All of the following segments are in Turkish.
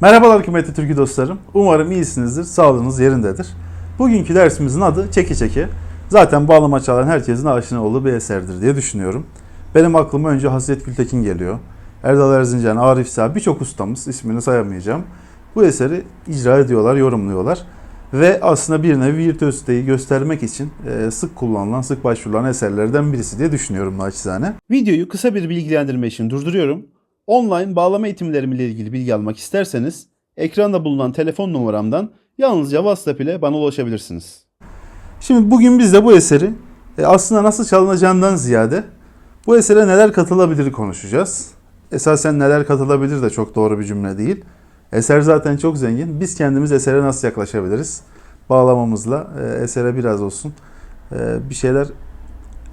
Merhabalar kıymetli türkü dostlarım. Umarım iyisinizdir, sağlığınız yerindedir. Bugünkü dersimizin adı Çeki Çeki. Zaten bağlama çalan herkesin aşina olduğu bir eserdir diye düşünüyorum. Benim aklıma önce Hasret Gültekin geliyor. Erdal Erzincan, Arif Sağ birçok ustamız ismini sayamayacağım. Bu eseri icra ediyorlar, yorumluyorlar. Ve aslında bir nevi virtüöziteyi göstermek için e, sık kullanılan, sık başvurulan eserlerden birisi diye düşünüyorum naçizane. Videoyu kısa bir bilgilendirme için durduruyorum. Online bağlama eğitimlerim ile ilgili bilgi almak isterseniz ekranda bulunan telefon numaramdan yalnızca WhatsApp ile bana ulaşabilirsiniz. Şimdi bugün biz de bu eseri e, aslında nasıl çalınacağından ziyade bu esere neler katılabilir konuşacağız. Esasen neler katılabilir de çok doğru bir cümle değil. Eser zaten çok zengin. Biz kendimiz esere nasıl yaklaşabiliriz? Bağlamamızla e, esere biraz olsun e, bir şeyler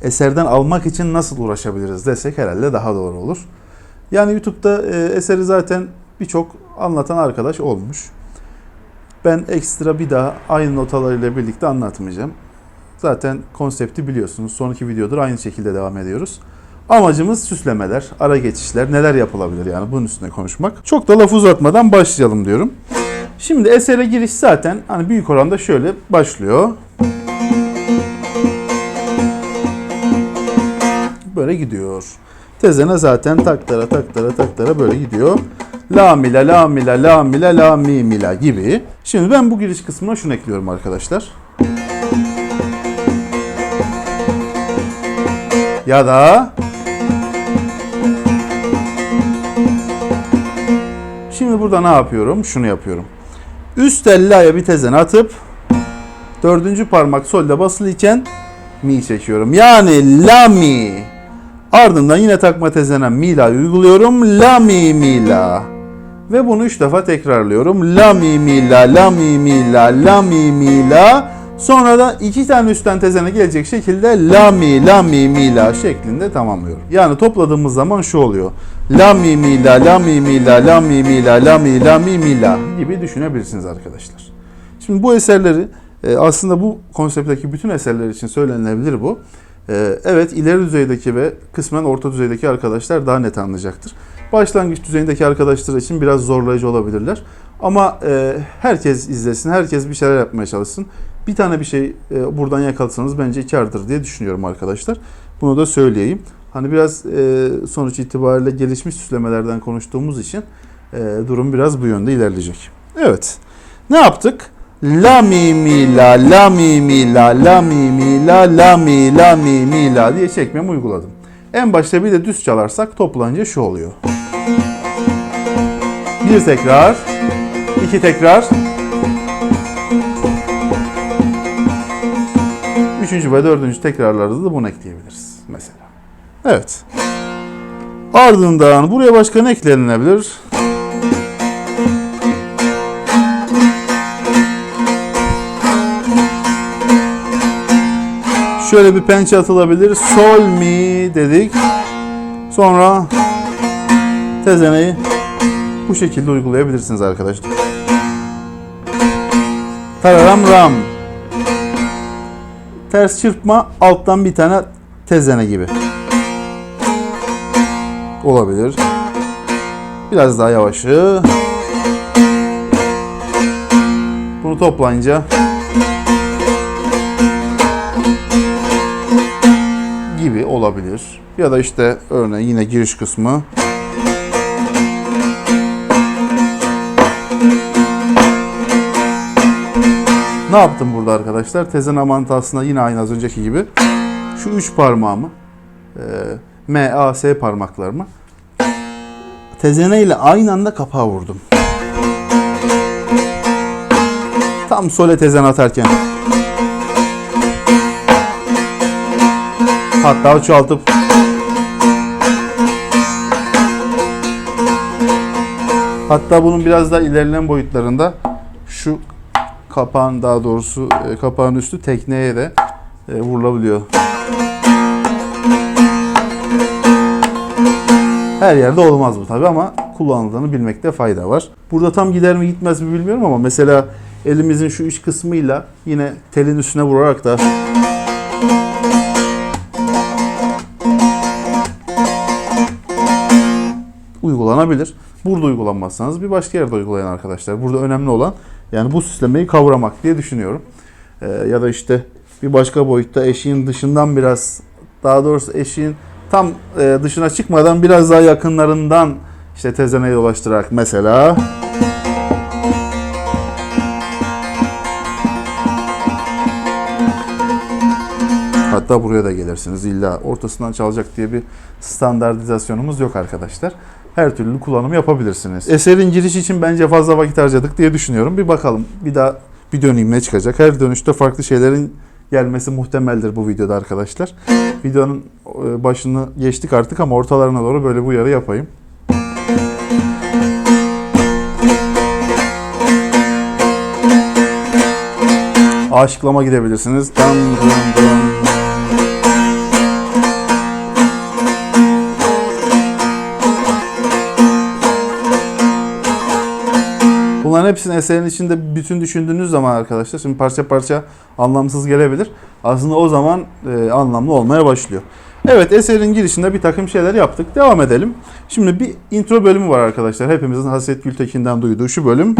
eserden almak için nasıl uğraşabiliriz desek herhalde daha doğru olur. Yani YouTube'da e, eseri zaten birçok anlatan arkadaş olmuş. Ben ekstra bir daha aynı notalarıyla birlikte anlatmayacağım. Zaten konsepti biliyorsunuz. Son iki videodur aynı şekilde devam ediyoruz. Amacımız süslemeler, ara geçişler, neler yapılabilir yani bunun üstüne konuşmak. Çok da laf uzatmadan başlayalım diyorum. Şimdi esere giriş zaten hani büyük oranda şöyle başlıyor. Böyle gidiyor. Tezene zaten taktara taktara taktara böyle gidiyor. La mila la mila la mila la mi mila gibi. Şimdi ben bu giriş kısmına şunu ekliyorum arkadaşlar. Ya da Şimdi burada ne yapıyorum? Şunu yapıyorum. Üst elle aya bir tezene atıp dördüncü parmak solda basılı iken mi çekiyorum. Yani la mi. Ardından yine takma tezene mi la uyguluyorum. La mi mi la. Ve bunu üç defa tekrarlıyorum. La mi mi la mi mi la mi mi la. Sonra da iki tane üstten tezene gelecek şekilde la mi la mi mi la şeklinde tamamlıyorum. Yani topladığımız zaman şu oluyor. La mi mi la la mi mi la la mi mi la la mi la mi mi la gibi düşünebilirsiniz arkadaşlar. Şimdi bu eserleri e, aslında bu konseptteki bütün eserler için söylenilebilir bu. E, Evet ileri düzeydeki ve kısmen orta düzeydeki arkadaşlar daha net anlayacaktır. Başlangıç düzeyindeki arkadaşlar için biraz zorlayıcı olabilirler. Ama e, herkes izlesin, herkes bir şeyler yapmaya çalışsın. Bir tane bir şey e, buradan yakalatsanız bence kârdır diye düşünüyorum arkadaşlar. Bunu da söyleyeyim. Hani biraz e, sonuç itibariyle gelişmiş süslemelerden konuştuğumuz için e, durum biraz bu yönde ilerleyecek. Evet. Ne yaptık? La mi mi la la mi mi la la mi mi la la mi la mi mi la diye çekmemi uyguladım. En başta bir de düz çalarsak toplanınca şu oluyor. Bir tekrar, iki tekrar, üçüncü ve dördüncü tekrarlarda da bunu ekleyebiliriz mesela. Evet. Ardından buraya başka ne eklenilebilir? Şöyle bir pençe atılabilir. Sol mi dedik. Sonra tezeneyi bu şekilde uygulayabilirsiniz arkadaşlar. Tararam ram. Ters çırpma alttan bir tane tezene gibi. Olabilir. Biraz daha yavaşı. Bunu toplayınca gibi olabilir. Ya da işte örneğin yine giriş kısmı. Ne yaptım burada arkadaşlar? Tezene mantasında yine aynı az önceki gibi şu üç parmağımı e, M, A, S parmaklarımı tezene ile aynı anda kapağa vurdum. Tam sole tezen atarken Hatta çoğaltıp Hatta bunun biraz daha ilerleyen boyutlarında şu kapağın daha doğrusu e, kapağın üstü tekneye de e, vurulabiliyor. Her yerde olmaz bu tabi ama kullanıldığını bilmekte fayda var. Burada tam gider mi gitmez mi bilmiyorum ama mesela elimizin şu üç kısmıyla yine telin üstüne vurarak da uygulanabilir. Burada uygulanmazsanız bir başka yerde uygulayın arkadaşlar. Burada önemli olan yani bu süslemeyi kavramak diye düşünüyorum. Ee, ya da işte bir başka boyutta eşiğin dışından biraz daha doğrusu eşiğin tam e, dışına çıkmadan biraz daha yakınlarından işte tezeneyi dolaştırarak mesela Hatta buraya da gelirsiniz. İlla ortasından çalacak diye bir standartizasyonumuz yok arkadaşlar. Her türlü kullanım yapabilirsiniz. Eserin giriş için bence fazla vakit harcadık diye düşünüyorum. Bir bakalım. Bir daha bir döneyim ne çıkacak. Her dönüşte farklı şeylerin gelmesi muhtemeldir bu videoda arkadaşlar. Videonun e, başını geçtik artık ama ortalarına doğru böyle bu uyarı yapayım. Aşıklama gidebilirsiniz. Dam dam dam. Bunların hepsini eserin içinde bütün düşündüğünüz zaman arkadaşlar şimdi parça parça anlamsız gelebilir. Aslında o zaman e, anlamlı olmaya başlıyor. Evet eserin girişinde bir takım şeyler yaptık. Devam edelim. Şimdi bir intro bölümü var arkadaşlar. Hepimizin Hasret Gültekin'den duyduğu şu bölüm.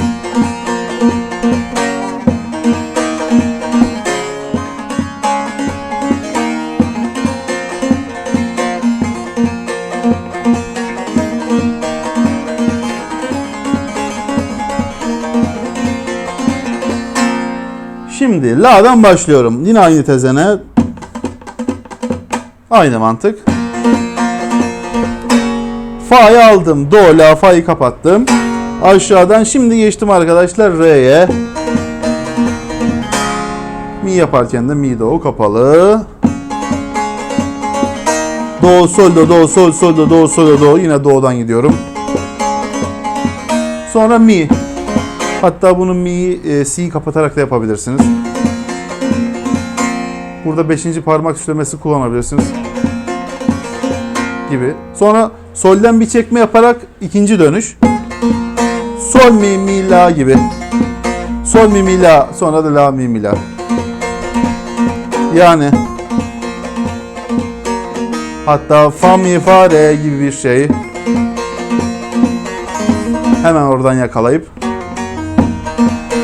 Şimdi la'dan başlıyorum. Yine aynı tezene. Aynı mantık. Fa'yı aldım. Do, la, fa'yı kapattım. Aşağıdan şimdi geçtim arkadaşlar re'ye. Mi yaparken de mi do kapalı. Do, sol, do, do, sol, sol, do, do, sol, do, do. Yine do'dan gidiyorum. Sonra mi. Hatta bunu mi'yi e, si'yi kapatarak da yapabilirsiniz. Burada 5. parmak üflemesi kullanabilirsiniz. Gibi. Sonra solden bir çekme yaparak ikinci dönüş. Sol mi mi la gibi. Sol mi mi la sonra da la mi mi la. Yani hatta fa mi fa re gibi bir şey. Hemen oradan yakalayıp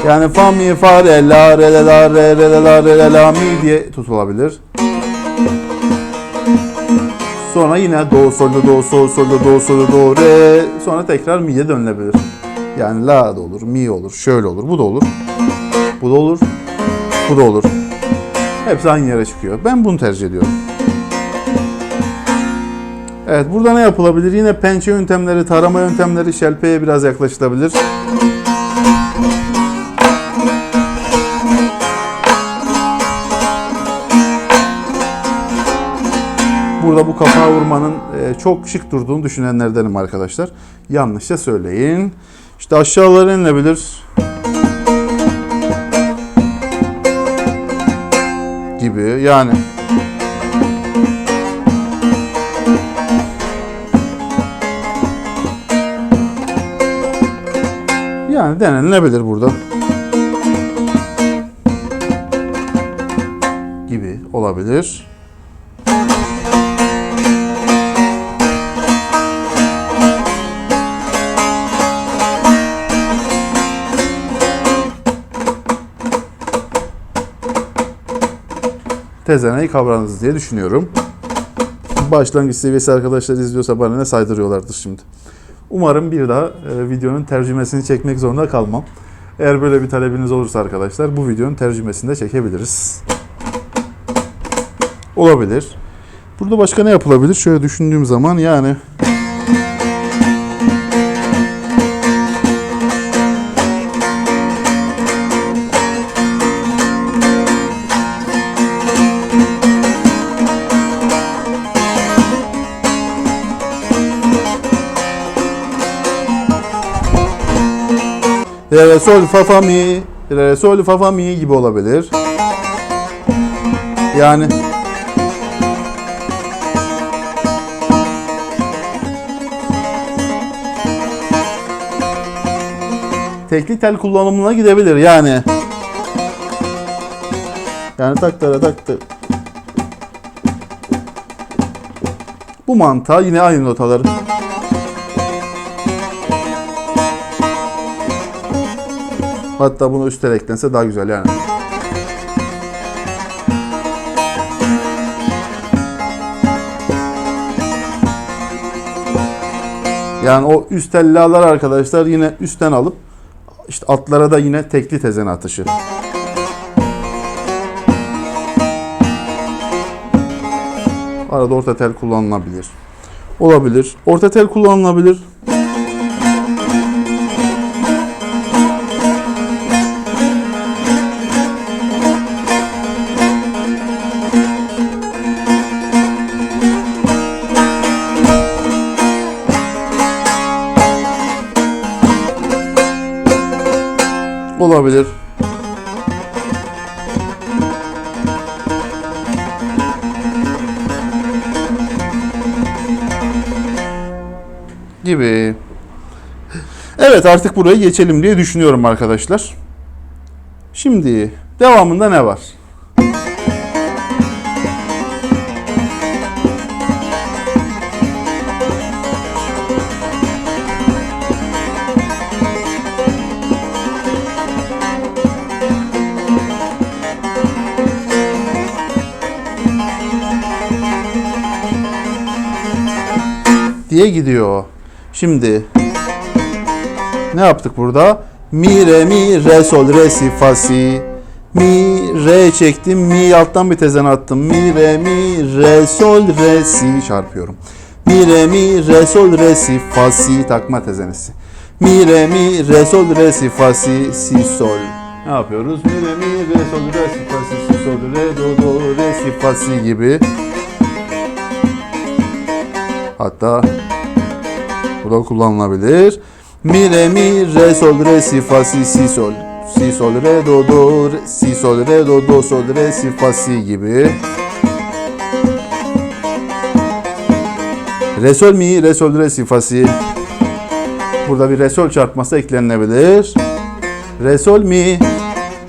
yani fa mi fa re la re le la re re le la re le la mi diye tutulabilir. Sonra yine do sol do do sol sol do do sol do re sonra tekrar mi'ye dönülebilir. Yani la da olur, mi olur, şöyle olur, bu da olur. Bu da olur. Bu da olur. Hepsi aynı yere çıkıyor. Ben bunu tercih ediyorum. Evet burada ne yapılabilir? Yine pençe yöntemleri, tarama yöntemleri şelpeye biraz yaklaşılabilir. Burada bu kapağı vurmanın e, çok şık durduğunu düşünenlerdenim arkadaşlar. Yanlışsa söyleyin. İşte aşağıları inilebilir. Gibi yani. Yani denenilebilir burada. Gibi olabilir. Tezeneyi kavradınız diye düşünüyorum. Başlangıç seviyesi arkadaşlar izliyorsa bana ne saydırıyorlardır şimdi. Umarım bir daha e, videonun tercümesini çekmek zorunda kalmam. Eğer böyle bir talebiniz olursa arkadaşlar bu videonun tercümesini de çekebiliriz. Olabilir. Burada başka ne yapılabilir? Şöyle düşündüğüm zaman yani Re, sol, fa, fa, mi, re, sol, fa, fa, mi gibi olabilir. Yani tekli tel kullanımına gidebilir yani. Yani taktara taktı. Bu mantığa yine aynı notaları. Hatta bunu üstel eklense daha güzel yani. Yani o üst arkadaşlar yine üstten alıp işte atlara da yine tekli tezen atışı. Arada orta tel kullanılabilir. Olabilir. Orta tel kullanılabilir. Olabilir. Gibi. Evet artık buraya geçelim diye düşünüyorum arkadaşlar. Şimdi devamında ne var? Diye gidiyor. Şimdi ne yaptık burada? Mi, re, mi, re, sol, re, si, fa, si. Mi, re çektim. Mi alttan bir tezen attım. Mi, re, mi, re, sol, re, si çarpıyorum. Mi, re, mi, re, sol, re, si, fa, si takma tezenesi. Mi, re, mi, re, sol, re, si, fa, si, si, sol. Ne yapıyoruz? Mi, re, mi, re, sol, re, si, fa, si, si, sol, re, do, do, re, si, fa, si gibi. Hatta bu da kullanılabilir. Mi, re, mi, re, sol, re, si, fa, si, si, sol. Si, sol, re, do, do, re, si, sol, re, do, do, sol, re, si, fa, si gibi. Re, sol, mi, re, sol, re, si, fa, si. Burada bir re, sol çarpması eklenilebilir. Re, sol, mi,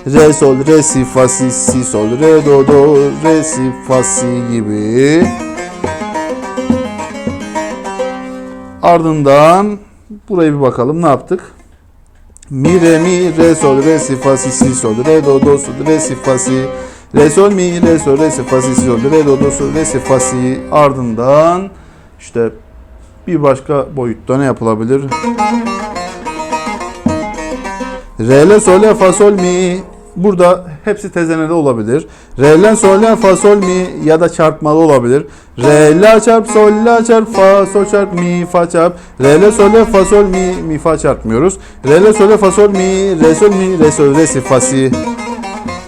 re, sol, re, si, fa, si, si, sol, re, do, do, re, si, fa, si gibi. Ardından buraya bir bakalım ne yaptık? Mi re mi re sol re si fa si si sol re do do sol re si fa si re sol mi re sol re si fa si si sol re do do sol re si fa si ardından işte bir başka boyutta ne yapılabilir? Re le sol le fa sol mi Burada hepsi tezenede olabilir. Re la sol la fa sol mi ya da çarpmalı olabilir. Re la çarp sol la çarp fa sol çarp mi fa çarp. Re la sol la fa sol mi mi fa çarpmıyoruz. Re la sol la fa sol mi re sol mi re sol re si fa si.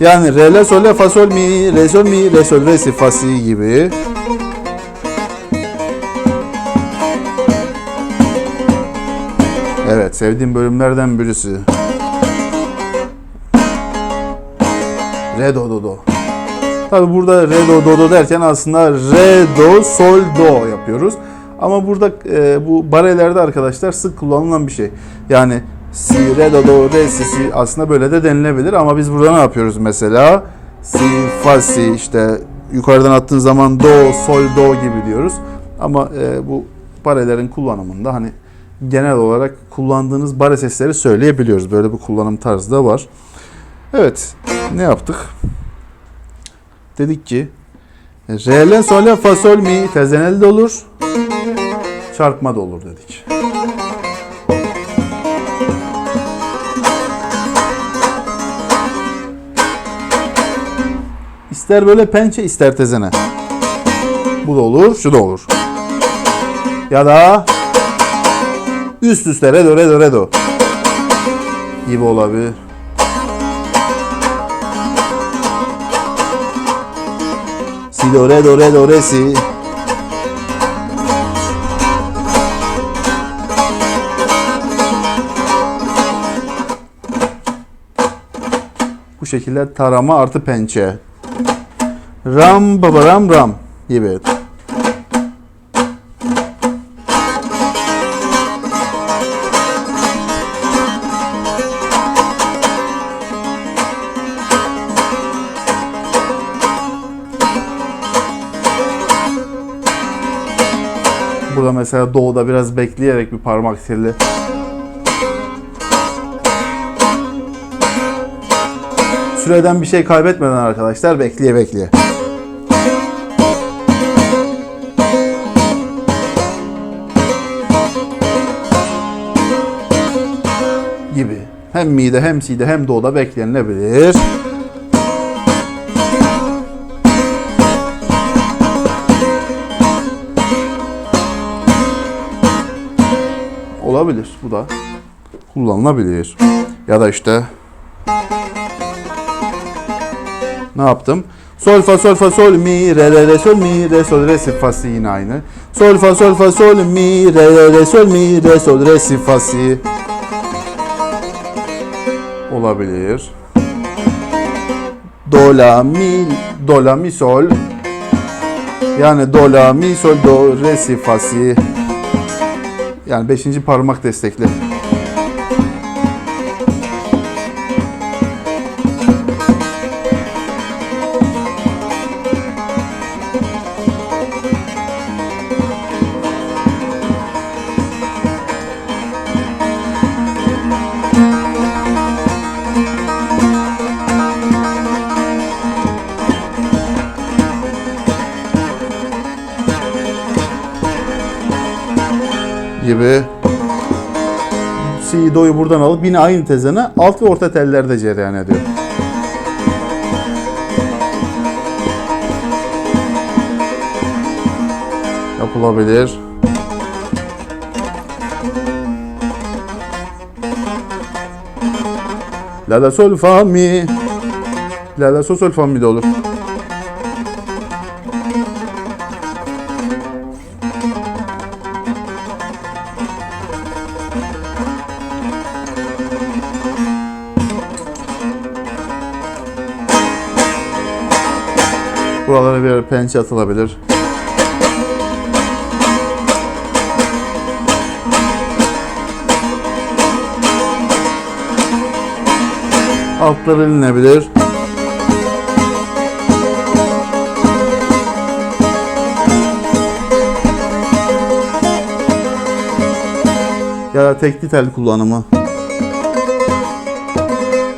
Yani re la sol la fa sol mi re sol mi re sol re si fa si gibi. Evet sevdiğim bölümlerden birisi. Re do do do. Tabi burada re do do do derken aslında re do sol do yapıyoruz. Ama burada e, bu barelerde arkadaşlar sık kullanılan bir şey. Yani si re do do re si si aslında böyle de denilebilir ama biz burada ne yapıyoruz mesela? Si fa si işte yukarıdan attığın zaman do sol do gibi diyoruz. Ama e, bu barelerin kullanımında hani genel olarak kullandığınız bare sesleri söyleyebiliyoruz. Böyle bir kullanım tarzı da var. Evet, ne yaptık? Dedik ki re, la, sol, la, fa, sol, mi tezeneli de olur, çarpma da olur dedik. İster böyle pençe, ister tezene. Bu da olur, şu da olur. Ya da üst üste re do re do re do gibi olabilir. Si do re do re do re si. Bu şekilde tarama artı pençe. Ram baba ram ram gibi. Burada mesela doğuda biraz bekleyerek bir parmak telli. Süreden bir şey kaybetmeden arkadaşlar bekleye bekleye. gibi. Hem mide hem side hem doğuda beklenilebilir. Olabilir bu da kullanılabilir. Ya da işte ne yaptım? Sol fa sol fa sol mi re re re sol mi re sol re si fa si yine aynı. Sol fa sol fa sol mi re re re sol mi re sol re si fa si. Olabilir. Do la mi do la mi sol. Yani do la mi sol do re si fa si. Yani beşinci parmak destekli. Si do'yu buradan alıp yine aynı tezene alt ve orta tellerde cereyan ediyor. Yapılabilir. La la sol fa mi. La la sol sol fa mi de olur. Birer pençe atılabilir. Altları ilinebilir. Ya da tekli tel kullanımı.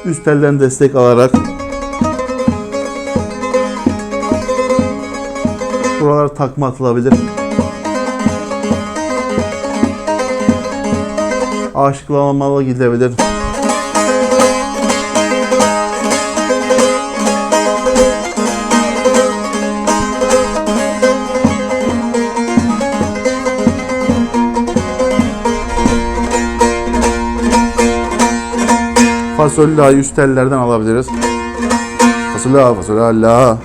Üst telden destek alarak Buralar takma atılabilir. Aşıklamalı gidebilir. Fasolü la üst tellerden alabiliriz. Fasolü la, fasolü la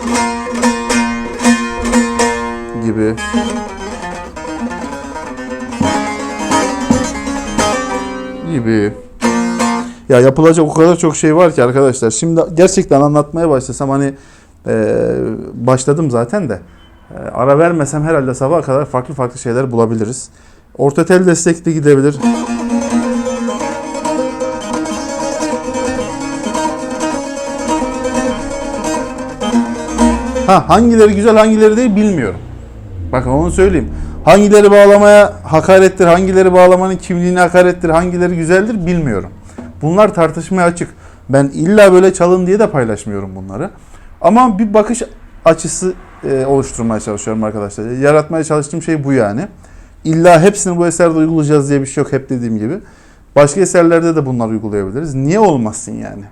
gibi. Ya yapılacak o kadar çok şey var ki arkadaşlar. Şimdi gerçekten anlatmaya başlasam hani e, başladım zaten de e, ara vermesem herhalde sabaha kadar farklı farklı şeyler bulabiliriz. Orta tel destekli gidebilir. Ha hangileri güzel hangileri değil bilmiyorum. Bakın onu söyleyeyim. Hangileri bağlamaya hakarettir, hangileri bağlamanın kimliğine hakarettir, hangileri güzeldir bilmiyorum. Bunlar tartışmaya açık. Ben illa böyle çalın diye de paylaşmıyorum bunları. Ama bir bakış açısı e, oluşturmaya çalışıyorum arkadaşlar. Yaratmaya çalıştığım şey bu yani. İlla hepsini bu eserde uygulayacağız diye bir şey yok hep dediğim gibi. Başka eserlerde de bunları uygulayabiliriz. Niye olmasın yani?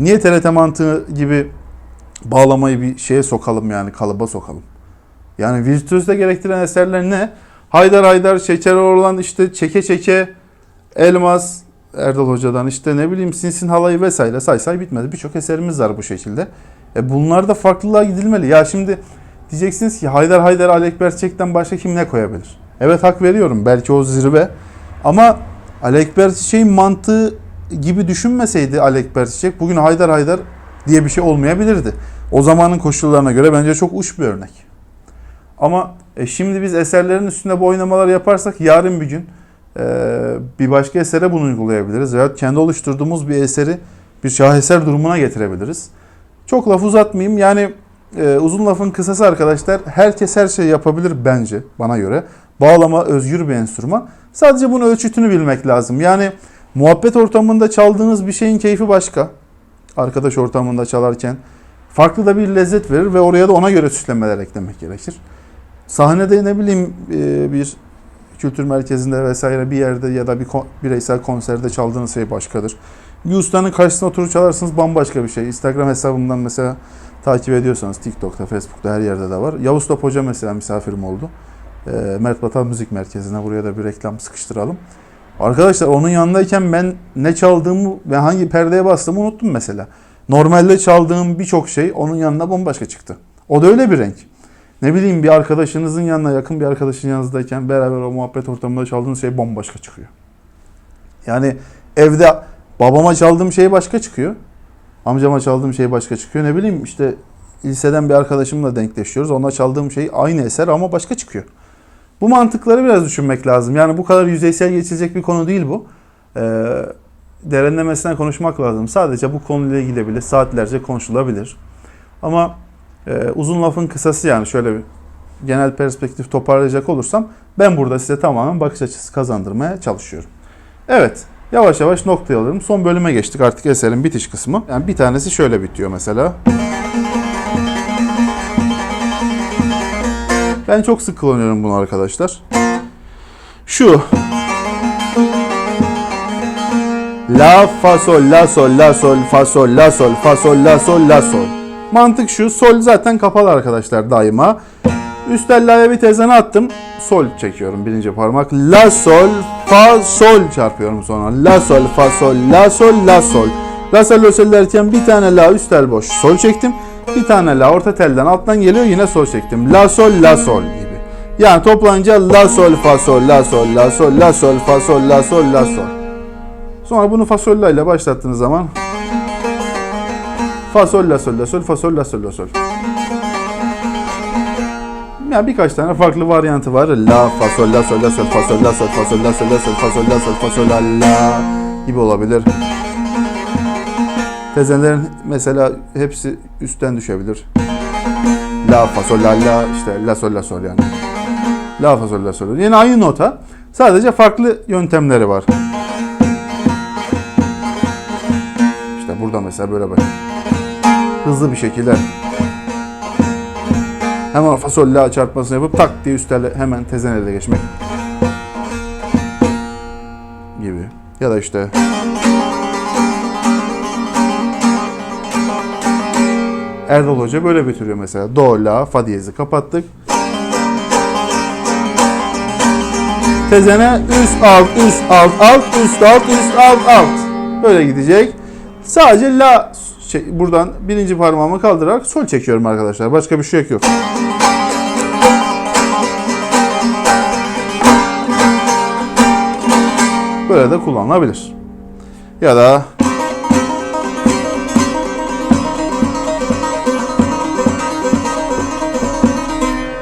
Niye TRT mantığı gibi bağlamayı bir şeye sokalım yani kalıba sokalım? Yani virtüözde gerektiren eserler ne? Haydar Haydar, Şeker Orlan işte çeke çeke, Elmas, Erdal Hoca'dan işte ne bileyim Sinsin Halayı vesaire say say bitmedi. Birçok eserimiz var bu şekilde. E bunlar da farklılığa gidilmeli. Ya şimdi diyeceksiniz ki Haydar Haydar Ali Ekber Çiçek'ten başka kim ne koyabilir? Evet hak veriyorum. Belki o zirve. Ama Ali Ekber Çiçek'in mantığı gibi düşünmeseydi Ali Ekber Çiçek bugün Haydar Haydar diye bir şey olmayabilirdi. O zamanın koşullarına göre bence çok uç bir örnek. Ama e, şimdi biz eserlerin üstünde bu oynamalar yaparsak yarın bir gün e, bir başka esere bunu uygulayabiliriz. Veya kendi oluşturduğumuz bir eseri bir şaheser durumuna getirebiliriz. Çok laf uzatmayayım. Yani e, uzun lafın kısası arkadaşlar herkes her şeyi yapabilir bence bana göre. Bağlama özgür bir enstrüman. Sadece bunun ölçütünü bilmek lazım. Yani muhabbet ortamında çaldığınız bir şeyin keyfi başka. arkadaş ortamında çalarken farklı da bir lezzet verir ve oraya da ona göre süslemeler eklemek gerekir. Sahnede ne bileyim e, bir kültür merkezinde vesaire bir yerde ya da bir bireysel konserde çaldığınız şey başkadır. Bir ustanın karşısına oturup çalarsınız bambaşka bir şey. Instagram hesabımdan mesela takip ediyorsanız TikTok'ta, Facebook'ta her yerde de var. Yavuz Top Hoca mesela misafirim oldu. E, Mert Batal Müzik Merkezi'ne buraya da bir reklam sıkıştıralım. Arkadaşlar onun yanındayken ben ne çaldığımı ve hangi perdeye bastığımı unuttum mesela. Normalde çaldığım birçok şey onun yanında bambaşka çıktı. O da öyle bir renk. Ne bileyim bir arkadaşınızın yanına yakın bir arkadaşın yanınızdayken beraber o muhabbet ortamında çaldığınız şey bambaşka çıkıyor. Yani evde babama çaldığım şey başka çıkıyor. Amcama çaldığım şey başka çıkıyor. Ne bileyim işte liseden bir arkadaşımla denkleşiyoruz. Ona çaldığım şey aynı eser ama başka çıkıyor. Bu mantıkları biraz düşünmek lazım. Yani bu kadar yüzeysel geçilecek bir konu değil bu. Ee, derinlemesine konuşmak lazım. Sadece bu konuyla ilgili bile saatlerce konuşulabilir. Ama e, uzun lafın kısası yani şöyle bir genel perspektif toparlayacak olursam ben burada size tamamen bakış açısı kazandırmaya çalışıyorum. Evet yavaş yavaş noktaya alalım. Son bölüme geçtik artık eserin bitiş kısmı. Yani bir tanesi şöyle bitiyor mesela. Ben çok sık kullanıyorum bunu arkadaşlar. Şu. La fa sol la sol la sol fa sol la sol fa sol la sol la sol. Mantık şu. Sol zaten kapalı arkadaşlar daima. Üst el la'ya bir tezene attım. Sol çekiyorum birinci parmak. La sol fa sol çarpıyorum sonra. La sol fa sol la sol la sol. La sol la sol derken bir tane la üst el boş. Sol çektim. Bir tane la orta telden alttan geliyor yine sol çektim. La sol la sol gibi. Yani toplanınca la sol fa sol la sol la sol la sol fa sol la sol la sol. Sonra bunu fa sol la ile başlattığınız zaman fa sol la sol la sol fa sol la sol la sol. Yani birkaç tane farklı varyantı var. La fa sol la sol la sol fa sol la sol fa sol la sol la sol fa sol la sol fa sol la la gibi olabilir. Tezenlerin mesela hepsi üstten düşebilir. La fa sol la la işte la sol la sol yani. La fa sol la sol. Yine aynı nota. Sadece farklı yöntemleri var. İşte burada mesela böyle bak. Hızlı bir şekilde hemen fa sol la çarpmasını yapıp tak diye üstele hemen tezenele geçmek gibi. Ya da işte Erdal Hoca böyle bitiriyor mesela. Do, la, fa diyezi kapattık. Tezene üst alt üst alt alt üst alt üst alt alt. Böyle gidecek. Sadece la şey, buradan birinci parmağımı kaldırarak sol çekiyorum arkadaşlar. Başka bir şey yok. Böyle de kullanılabilir. Ya da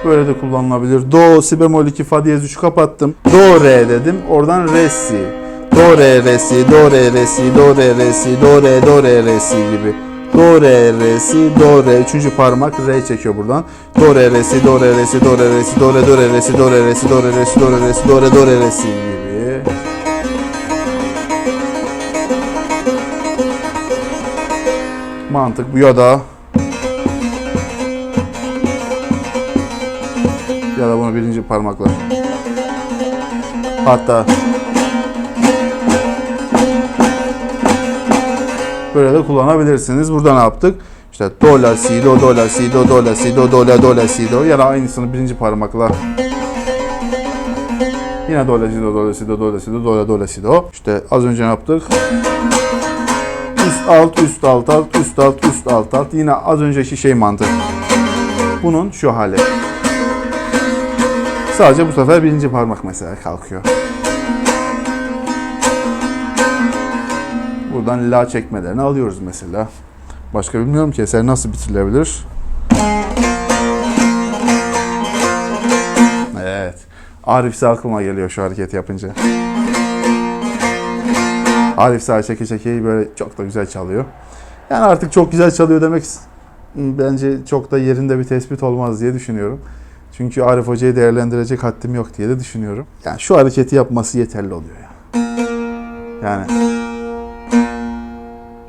Böyle de kullanılabilir. Do, si bemol 2, fa diyez 3 kapattım. Do, re dedim. Oradan re, si. Do, re, re, si, do, re, re, si, do, re, re, si, do, re, do, re, re, si gibi. Do, re, re, si, do, re. Üçüncü parmak re çekiyor buradan. Do, re, re, si, do, re, re, si, do, re, re, si, do, re, do, re, re, si, do, re, re, si, do, re, re, si, do, re, re, si, do, re, do, re, re, si gibi. Mantık bu ya da ya da bunu birinci parmakla. Hatta böyle de kullanabilirsiniz. Burada ne yaptık? İşte do la si do do la si do do la si do do la do la si do ya da aynısını birinci parmakla. Yine do la si do do la si do do la si do do la do la si do. İşte az önce ne yaptık? Üst alt üst alt alt üst alt üst alt alt. Yine az önceki şey mantık. Bunun şu hali. Sadece bu sefer birinci parmak mesela kalkıyor. Buradan la çekmelerini alıyoruz mesela. Başka bilmiyorum ki eser nasıl bitirilebilir. Evet. Arif Sağ aklıma geliyor şu hareket yapınca. Arif Sağ çeke çekeyi böyle çok da güzel çalıyor. Yani artık çok güzel çalıyor demek bence çok da yerinde bir tespit olmaz diye düşünüyorum. Çünkü Arif Hoca'yı değerlendirecek haddim yok diye de düşünüyorum. Yani şu hareketi yapması yeterli oluyor ya. Yani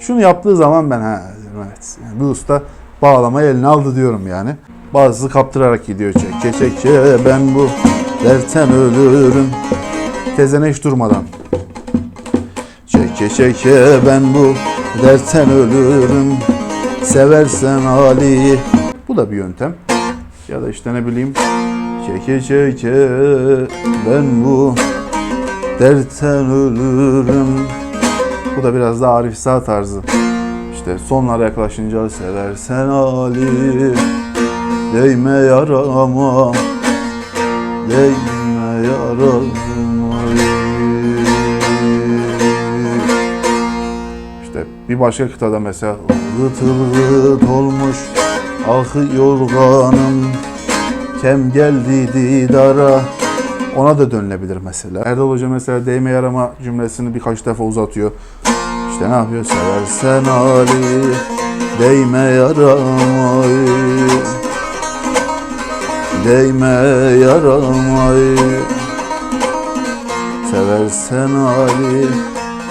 Şunu yaptığı zaman ben ha diyorum, evet yani bu usta bağlamayı eline aldı diyorum yani. Bazısı kaptırarak gidiyor çeke çeke ben bu dertten ölürüm. Tezene hiç durmadan. Çeke çeke ben bu dertten ölürüm. Seversen Ali. Bu da bir yöntem. Ya da işte ne bileyim. Çeke çeke ben bu dertten ölürüm. Bu da biraz daha Arif Sağ tarzı. İşte sonlara yaklaşınca seversen Ali Değme yarama Değme yarama İşte bir başka kıtada mesela Ilgıt ılgıt olmuş Ah yorganım Kem geldi didara ona da dönülebilir mesela. Erdal Hoca mesela değme yarama cümlesini birkaç defa uzatıyor. İşte ne yapıyor? Seversen Ali değme yaramayı Değme yaramayı Seversen Ali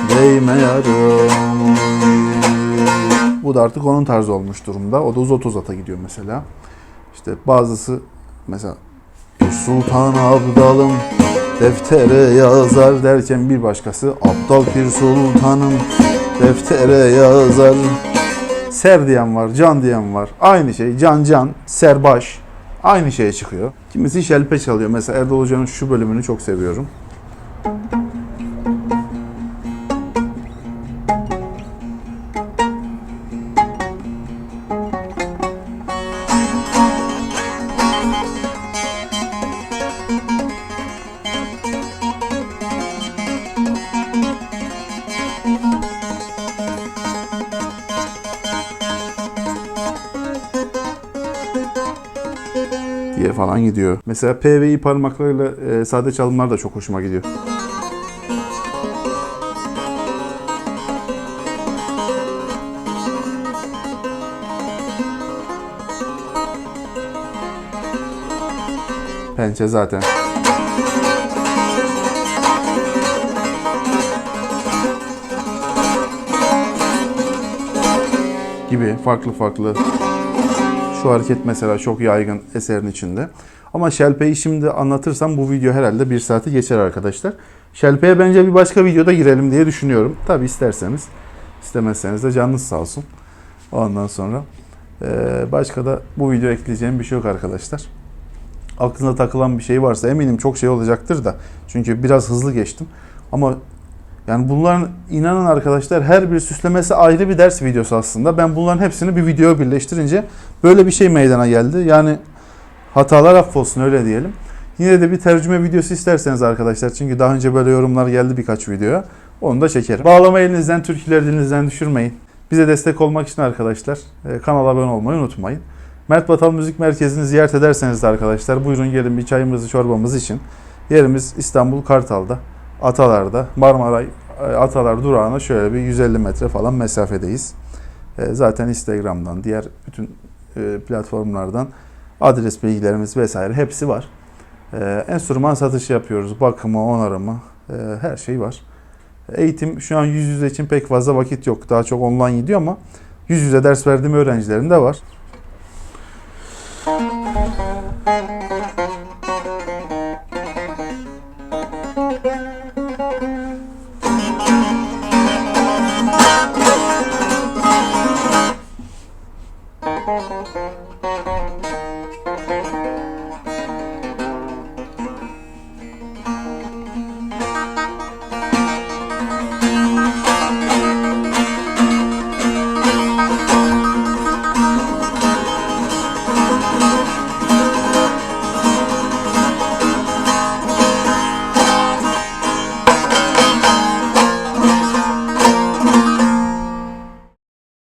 değme yaramayı Bu da artık onun tarzı olmuş durumda. O da uzat uzata gidiyor mesela. İşte bazısı mesela sultan abdalım deftere yazar derken bir başkası aptal bir sultanım deftere yazar. Ser diyen var, can diyen var. Aynı şey. Can can, ser baş. Aynı şeye çıkıyor. Kimisi şelpe çalıyor. Mesela Erdal Hoca'nın şu bölümünü çok seviyorum. Mesela P ve I parmaklarıyla e, sade çalımlar da çok hoşuma gidiyor. Pençe zaten. Gibi farklı farklı şu hareket mesela çok yaygın eserin içinde. Ama şelpeyi şimdi anlatırsam bu video herhalde bir saati geçer arkadaşlar. Şelpeye bence bir başka videoda girelim diye düşünüyorum. Tabi isterseniz. istemezseniz de canınız sağ olsun. Ondan sonra eee, başka da bu video ekleyeceğim bir şey yok arkadaşlar. Aklınıza takılan bir şey varsa eminim çok şey olacaktır da. Çünkü biraz hızlı geçtim. Ama yani bunların inanın arkadaşlar her bir süslemesi ayrı bir ders videosu aslında. Ben bunların hepsini bir videoya birleştirince böyle bir şey meydana geldi. Yani hatalar affolsun öyle diyelim. Yine de bir tercüme videosu isterseniz arkadaşlar. Çünkü daha önce böyle yorumlar geldi birkaç videoya. Onu da çekerim. Bağlama elinizden, türküleri dilinizden düşürmeyin. Bize destek olmak için arkadaşlar e, kanala abone olmayı unutmayın. Mert Batal Müzik Merkezi'ni ziyaret ederseniz de arkadaşlar buyurun gelin bir çayımızı çorbamız için. Yerimiz İstanbul Kartal'da. Atalar'da Marmaray e, Atalar durağına şöyle bir 150 metre falan mesafedeyiz. E, Zaten Instagram'dan, diğer bütün platformlardan adres bilgilerimiz vesaire hepsi var. E, Enstrüman satışı yapıyoruz. Bakımı, onarımı, e, her şey var. Eğitim şu an yüz yüze için pek fazla vakit yok. Daha çok online gidiyor ama yüz yüze ders verdiğim öğrencilerim de var.